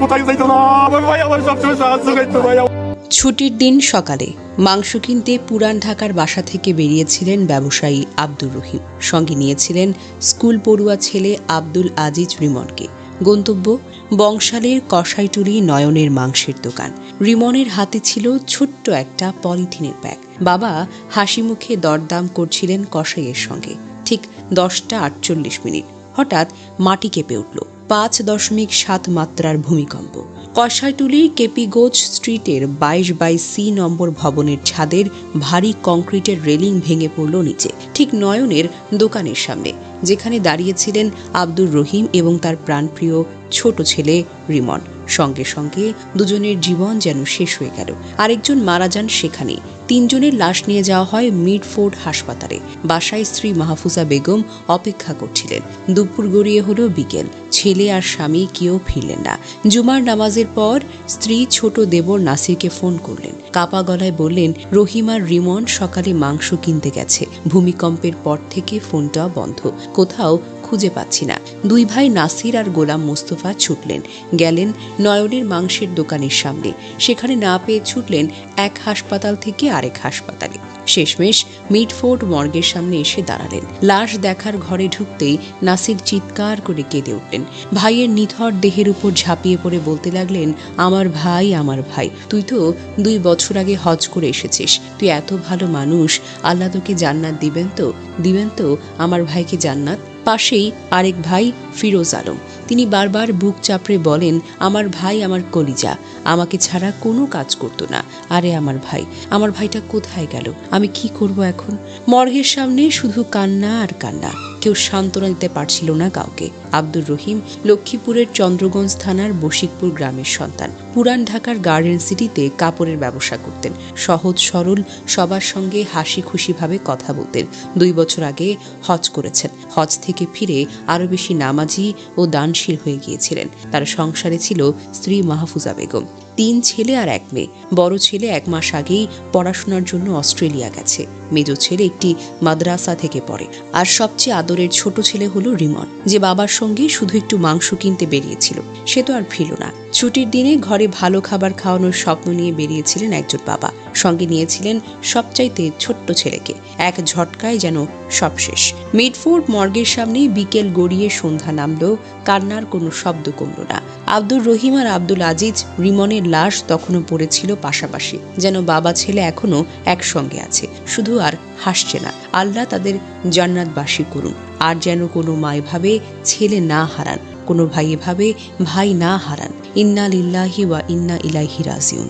কোথায় যাইতো না? ভাই সবসময় সাহায্য করতো ছুটির দিন সকালে মাংস কিনতে পুরান ঢাকার বাসা থেকে বেরিয়েছিলেন ব্যবসায়ী আব্দুর রহিম। সঙ্গে নিয়েছিলেন স্কুল পড়ুয়া ছেলে আব্দুল আজিজ রিমনকে। গন্তব্য বংশালের কষাইটুলি নয়নের মাংসের দোকান। রিমনের হাতে ছিল ছোট্ট একটা পলিথিনের ব্যাগ। বাবা হাসি মুখে দরদাম করছিলেন কসাইয়ের সঙ্গে। ঠিক দশটা আটচল্লিশ মিনিট। হঠাৎ মাটি কেঁপে উঠল। পাঁচ দশমিক সাত মাত্রার ভূমিকম্প। কষাইটুলির কেপিগোজ স্ট্রিটের বাইশ বাই সি নম্বর ভবনের ছাদের ভারী কংক্রিটের রেলিং ভেঙে পড়ল নিচে, ঠিক নয়নের দোকানের সামনে, যেখানে দাঁড়িয়েছিলেন আব্দুর রহিম এবং তার প্রাণপ্রিয় ছোট ছেলে রিমন। সঙ্গে সঙ্গে দুজনের জীবন যেন শেষ হয়ে গেল। আরেকজন মারা যান সেখানে। তিনজনের লাশ নিয়ে যাওয়া হয় মিডফোর্ড হাসপাতালে। বাসায় স্ত্রী মাহফুজা বেগম অপেক্ষা করছিলেন। দুপুর গড়িয়ে হলো বিকেল। ছেলে আর স্বামী কেউ ফিরলেন না। জুমার নামাজের পর স্ত্রী ছোট দেবর নাসিরকে ফোন করলেন। কাপা গলায় বললেন, রহিম আর রিমন সকালে মাংস কিনতে গেছে। ভূমিকম্পের পর থেকে ফোনটা বন্ধ। কোথাও খুঁজে পাচ্ছি না। দুই ভাই নাসির আর গোলাম মোস্তফা ছুটলেন। গেলেন নয়নের মাংসের দোকানের সামনে। সেখানে না পেয়ে ছুটলেন এক হাসপাতাল থেকে আরেক হাসপাতালে। শেষমেশ মিডফোর্ড মর্গের সামনে এসে দাঁড়ালেন। লাশ দেখার ঘরে ঢুকতেই নাসির চিৎকার করে কেঁদে উঠলেন। ভাইয়ের নিথর দেহের উপর ঝাঁপিয়ে পড়ে বলতে লাগলেন, আমার ভাই আমার ভাই, তুই তো দুই বছর আগে হজ করে এসেছিস। তুই এত ভালো মানুষ, আল্লাহ তোকে জান্নাত দিবেন তো? দিবেন তো? আমার ভাইকে জান্নাত? পাশেই আরেক ভাই ফিরোজ আলম। তিনি বারবার বুক চাপড়ে বলেন, আমার ভাই আমার কলিজা, আমাকে ছাড়া কোনো কাজ করতো না। আরে আমার ভাই, আমার ভাইটা কোথায় গেল? আমি কি করব এখন? মর্গের সামনে শুধু কান্না আর কান্না। কেউ সান্ত্বনা দিতে পারছিল না কাউকে। আব্দুর রহিম লক্ষ্মীপুরের চন্দ্রগঞ্জ থানার বশিকপুর গ্রামের সন্তান। পুরান ঢাকার গার্ডেন সিটিতে কাপড়ের ব্যবসা করতেন। সহজ সরল, সবার সঙ্গে হাসি খুশিভাবে কথা বলতেন। দুই বছর আগে হজ করেছেন। হজ থেকে ফিরে আরও বেশি নামাজি ও দানশীল হয়ে গিয়েছিলেন। তার সংসারে ছিল স্ত্রী মাহফুজা বেগম। তিন ছেলে আর এক মেয়ে। বড় ছেলে এক মাস আগেই পড়াশোনার জন্য অস্ট্রেলিয়া গেছে। মেজ ছেলে একটি মাদ্রাসা থেকে পড়ে। আর সবচেয়ে আদরের ছোট ছেলে হলো রিমন। যে বাবার সঙ্গে শুধু একটু মাংস কিনতে বেরিয়েছিল। সে তো আর ফিরল না। ছুটির দিনে ঘরে ভালো খাবার খাওয়ানোর স্বপ্ন নিয়ে বেরিয়েছিলেন একজন বাবা। সঙ্গে নিয়েছিলেন সবচাইতে ছোট্ট ছেলেকে। এক ঝটকায় যেন সব শেষ। মিডফোর্ড মর্গের সামনে বিকেল গড়িয়ে সন্ধ্যা নামলো কান্নার কোনো শব্দ কমল না। আব্দুর রহিম আর আব্দুল আজিজ রিমনের লাশ তখনও পড়েছিল পাশাপাশি, যেন বাবা ছেলে এখনও একসঙ্গে আছে, শুধু আর হাসছে না। আল্লাহ তাদের জান্নাতবাসী করুন, আর যেন কোনো মায় ভাবে ছেলে না হারান, কোনো ভাই এভাবে ভাই না হারান। ইন্না লিল্লাহি ওয়া ইন্না ইলাইহি রাজিউন।